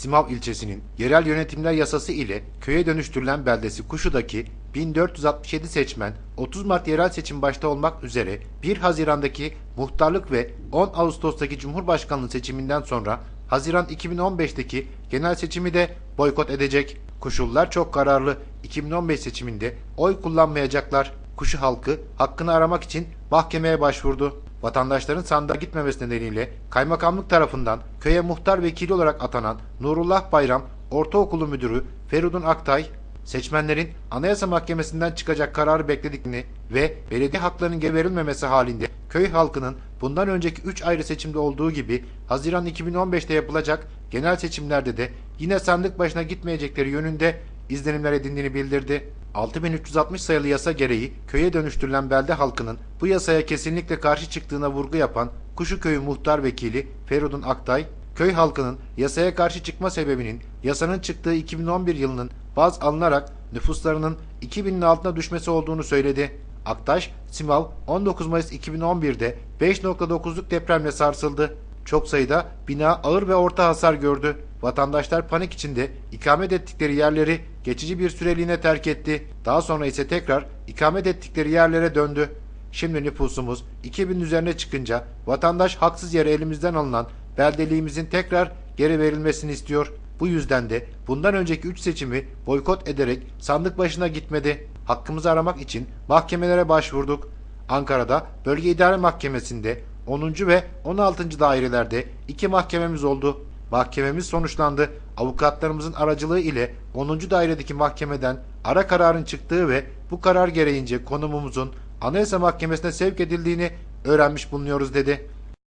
Simav ilçesinin yerel yönetimler yasası ile köye dönüştürülen beldesi Kuşu'daki 1467 seçmen 30 Mart yerel seçim başta olmak üzere 1 Haziran'daki muhtarlık ve 10 Ağustos'taki Cumhurbaşkanlığı seçiminden sonra Haziran 2015'teki genel seçimi de boykot edecek. Kuşullar çok kararlı. 2015 seçiminde oy kullanmayacaklar. Kuşu halkı hakkını aramak için mahkemeye başvurdu. Vatandaşların sandığa gitmemesi nedeniyle kaymakamlık tarafından köye muhtar vekili olarak atanan Nurullah Bayram Ortaokulu Müdürü Feridun Aktay, seçmenlerin Anayasa Mahkemesi'nden çıkacak kararı beklediklerini ve belediye haklarının verilmemesi halinde köy halkının bundan önceki 3 ayrı seçimde olduğu gibi Haziran 2015'te yapılacak genel seçimlerde de yine sandık başına gitmeyecekleri yönünde izlenimler edindiğini bildirdi. 6360 sayılı yasa gereği köye dönüştürülen belde halkının bu yasaya kesinlikle karşı çıktığına vurgu yapan Kuşuköyü Muhtar Vekili Feridun Aktay, köy halkının yasaya karşı çıkma sebebinin yasanın çıktığı 2011 yılının baz alınarak nüfuslarının 2000'in altına düşmesi olduğunu söyledi. Aktaş, Simav 19 Mayıs 2011'de 5.9'luk depremle sarsıldı. Çok sayıda bina ağır ve orta hasar gördü. Vatandaşlar panik içinde ikamet ettikleri yerleri geçici bir süreliğine terk etti. Daha sonra ise tekrar ikamet ettikleri yerlere döndü. Şimdi nüfusumuz 2000 üzerine çıkınca vatandaş haksız yere elimizden alınan beldeliğimizin tekrar geri verilmesini istiyor. Bu yüzden de bundan önceki 3 seçimi boykot ederek sandık başına gitmedi. Hakkımızı aramak için mahkemelere başvurduk. Ankara'da Bölge İdare Mahkemesi'nde 10. ve 16. dairelerde iki mahkememiz oldu. Mahkememiz sonuçlandı. Avukatlarımızın aracılığı ile 10. dairedeki mahkemeden ara kararın çıktığı ve bu karar gereğince konumumuzun Anayasa Mahkemesi'ne sevk edildiğini öğrenmiş bulunuyoruz dedi.